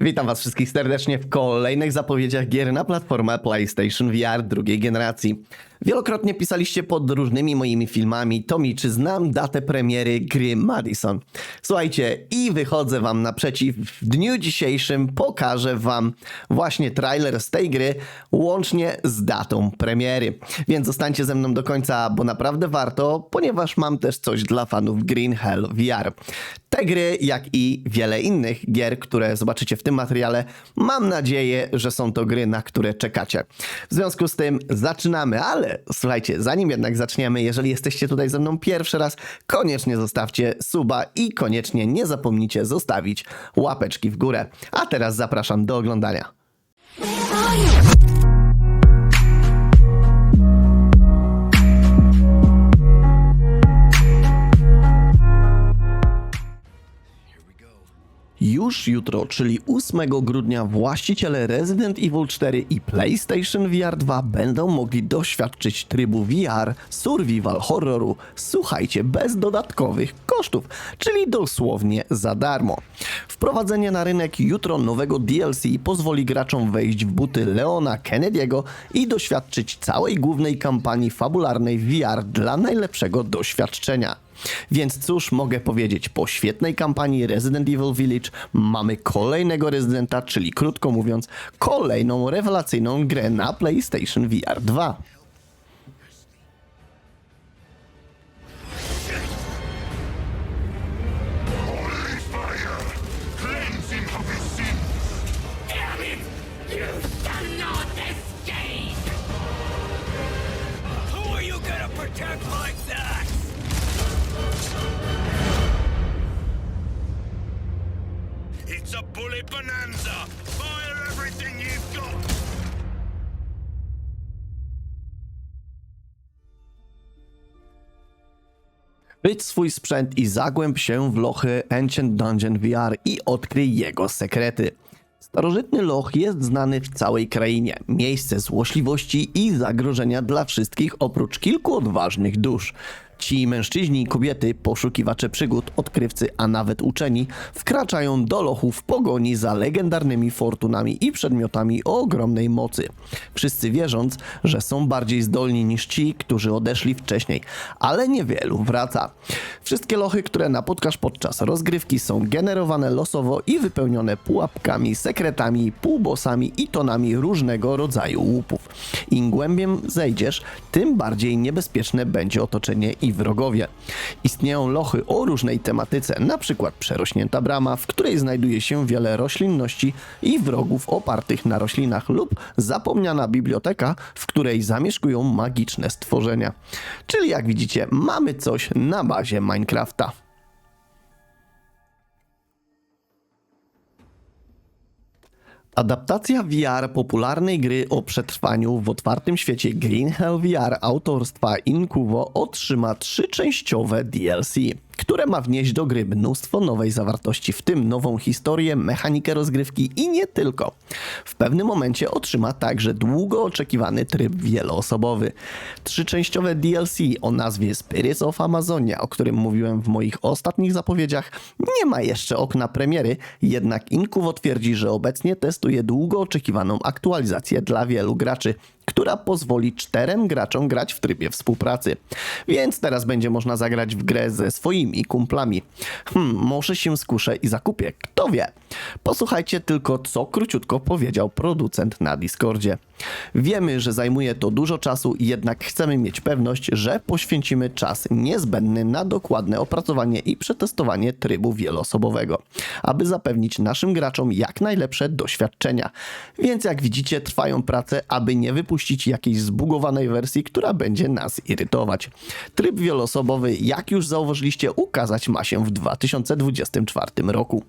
Witam Was wszystkich serdecznie w kolejnych zapowiedziach gier na platformę PlayStation VR drugiej generacji. Wielokrotnie pisaliście pod różnymi moimi filmami, Tomi, czy znam datę premiery gry Madison. Słuchajcie, i wychodzę Wam naprzeciw. W dniu dzisiejszym pokażę Wam właśnie trailer z tej gry, łącznie z datą premiery. Więc zostańcie ze mną do końca, bo naprawdę warto, ponieważ mam też coś dla fanów Green Hell VR. Te gry, jak i wiele innych gier, które zobaczycie w tym materiale, mam nadzieję, że są to gry, na które czekacie. W związku z tym zaczynamy, ale słuchajcie, zanim jednak zaczniemy, jeżeli jesteście tutaj ze mną pierwszy raz, koniecznie zostawcie suba i koniecznie nie zapomnijcie zostawić łapeczki w górę. A teraz zapraszam do oglądania. Już jutro, czyli 8 grudnia, właściciele Resident Evil 4 i PlayStation VR 2 będą mogli doświadczyć trybu VR Survival Horroru, słuchajcie, bez dodatkowych kosztów, czyli dosłownie za darmo. Wprowadzenie na rynek jutro nowego DLC pozwoli graczom wejść w buty Leona Kennedy'ego i doświadczyć całej głównej kampanii fabularnej VR dla najlepszego doświadczenia. Więc cóż mogę powiedzieć, po świetnej kampanii Resident Evil Village mamy kolejnego rezydenta, czyli krótko mówiąc, kolejną rewelacyjną grę na PlayStation VR 2. bonanza! Fire everything you've got! Wyjdź swój sprzęt i zagłęb się w lochy Ancient Dungeon VR i odkryj jego sekrety. Starożytny loch jest znany w całej krainie. Miejsce złośliwości i zagrożenia dla wszystkich oprócz kilku odważnych dusz. Ci mężczyźni i kobiety, poszukiwacze przygód, odkrywcy, a nawet uczeni, wkraczają do lochu w pogoni za legendarnymi fortunami i przedmiotami o ogromnej mocy. Wszyscy wierząc, że są bardziej zdolni niż ci, którzy odeszli wcześniej, ale niewielu wraca. Wszystkie lochy, które napotkasz podczas rozgrywki są generowane losowo i wypełnione pułapkami, sekretami, półbosami i tonami różnego rodzaju łupów. Im głębiej zejdziesz, tym bardziej niebezpieczne będzie otoczenie i wrogowie. Istnieją lochy o różnej tematyce, na przykład przerośnięta brama, w której znajduje się wiele roślinności i wrogów opartych na roślinach lub zapomniana biblioteka, w której zamieszkują magiczne stworzenia. Czyli jak widzicie, mamy coś na bazie Minecrafta. Adaptacja VR popularnej gry o przetrwaniu w otwartym świecie Green Hell VR autorstwa Incuvo otrzyma trzyczęściowe DLC, które ma wnieść do gry mnóstwo nowej zawartości, w tym nową historię, mechanikę rozgrywki i nie tylko. W pewnym momencie otrzyma także długo oczekiwany tryb wieloosobowy. Trzyczęściowe DLC o nazwie Spirits of Amazonia, o którym mówiłem w moich ostatnich zapowiedziach, nie ma jeszcze okna premiery, jednak Incuvo twierdzi, że obecnie testuje długo oczekiwaną aktualizację dla wielu graczy, która pozwoli czterem graczom grać w trybie współpracy. Więc teraz będzie można zagrać w grę ze swoimi kumplami. Hmm, może się skuszę i zakupię, kto wie. Posłuchajcie tylko, co króciutko powiedział producent na Discordzie. Wiemy, że zajmuje to dużo czasu, jednak chcemy mieć pewność, że poświęcimy czas niezbędny na dokładne opracowanie i przetestowanie trybu wieloosobowego, aby zapewnić naszym graczom jak najlepsze doświadczenia. Więc jak widzicie, trwają prace, aby nie wypuścić jakiejś zbugowanej wersji, która będzie nas irytować. Tryb wieloosobowy, jak już zauważyliście, ukazać ma się w 2024 roku.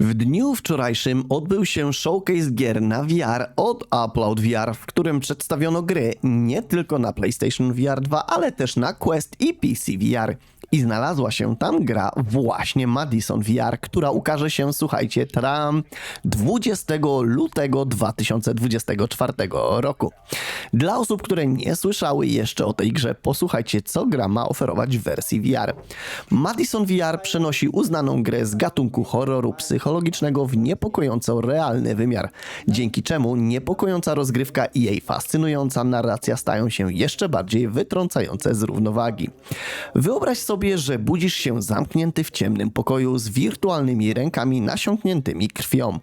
W dniu wczorajszym odbył się showcase gier na VR od Upload VR, w którym przedstawiono gry nie tylko na PlayStation VR 2, ale też na Quest i PC VR. I znalazła się tam gra właśnie Madison VR, która ukaże się, słuchajcie, tram 20 lutego 2024 roku. Dla osób, które nie słyszały jeszcze o tej grze, posłuchajcie, co gra ma oferować w wersji VR. Madison VR przenosi uznaną grę z gatunku horroru psychologicznego w niepokojąco realny wymiar, dzięki czemu niepokojąca rozgrywka i jej fascynująca narracja stają się jeszcze bardziej wytrącające z równowagi. Wyobraź sobie, że budzisz się zamknięty w ciemnym pokoju z wirtualnymi rękami nasiąkniętymi krwią.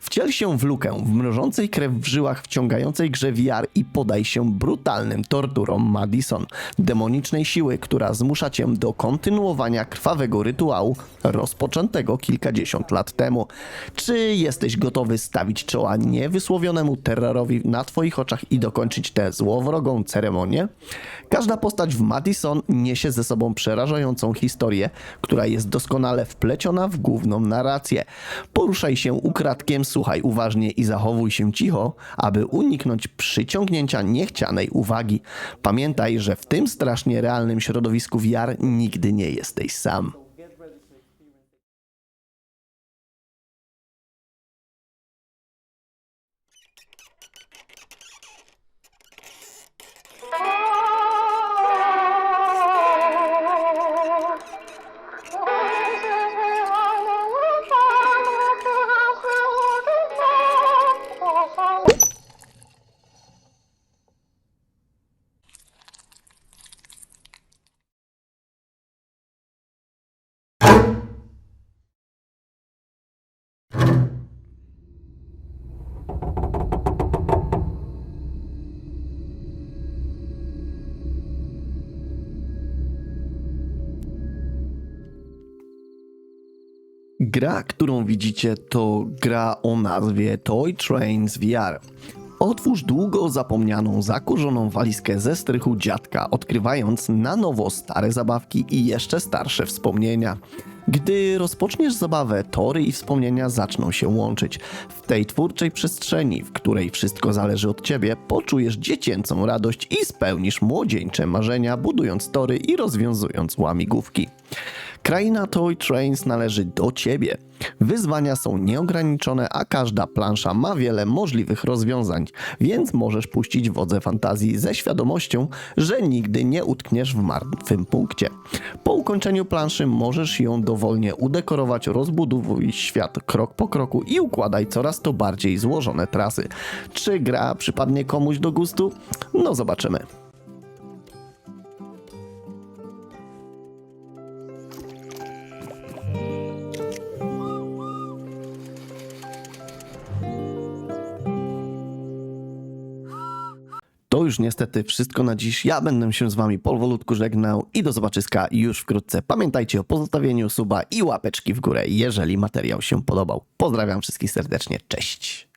Wciel się w lukę w mrożącej krew w żyłach wciągającej grze VR i podaj się brutalnym torturom Madison, demonicznej siły, która zmusza cię do kontynuowania krwawego rytuału rozpoczętego kilkadziesiąt lat temu. Czy jesteś gotowy stawić czoła niewysłowionemu terrorowi na twoich oczach i dokończyć tę złowrogą ceremonię? Każda postać w Madison niesie ze sobą historię, która jest doskonale wpleciona w główną narrację. Poruszaj się ukradkiem, słuchaj uważnie i zachowuj się cicho, aby uniknąć przyciągnięcia niechcianej uwagi. Pamiętaj, że w tym strasznie realnym środowisku VR nigdy nie jesteś sam. Gra, którą widzicie, to gra o nazwie Toy Trains VR. Otwórz długo zapomnianą, zakurzoną walizkę ze strychu dziadka, odkrywając na nowo stare zabawki i jeszcze starsze wspomnienia. Gdy rozpoczniesz zabawę, tory i wspomnienia zaczną się łączyć. W tej twórczej przestrzeni, w której wszystko zależy od ciebie, poczujesz dziecięcą radość i spełnisz młodzieńcze marzenia, budując tory i rozwiązując łamigłówki. Kraina Toy Trains należy do ciebie. Wyzwania są nieograniczone, a każda plansza ma wiele możliwych rozwiązań, więc możesz puścić wodze fantazji ze świadomością, że nigdy nie utkniesz w martwym punkcie. Po ukończeniu planszy możesz ją dowolnie udekorować, rozbudowuj świat krok po kroku i układaj coraz to bardziej złożone trasy. Czy gra przypadnie komuś do gustu? No zobaczymy. To już niestety wszystko na dziś. Ja będę się z wami powolutku żegnał i do zobaczyska już wkrótce. Pamiętajcie o pozostawieniu suba i łapeczki w górę, jeżeli materiał się podobał. Pozdrawiam wszystkich serdecznie. Cześć!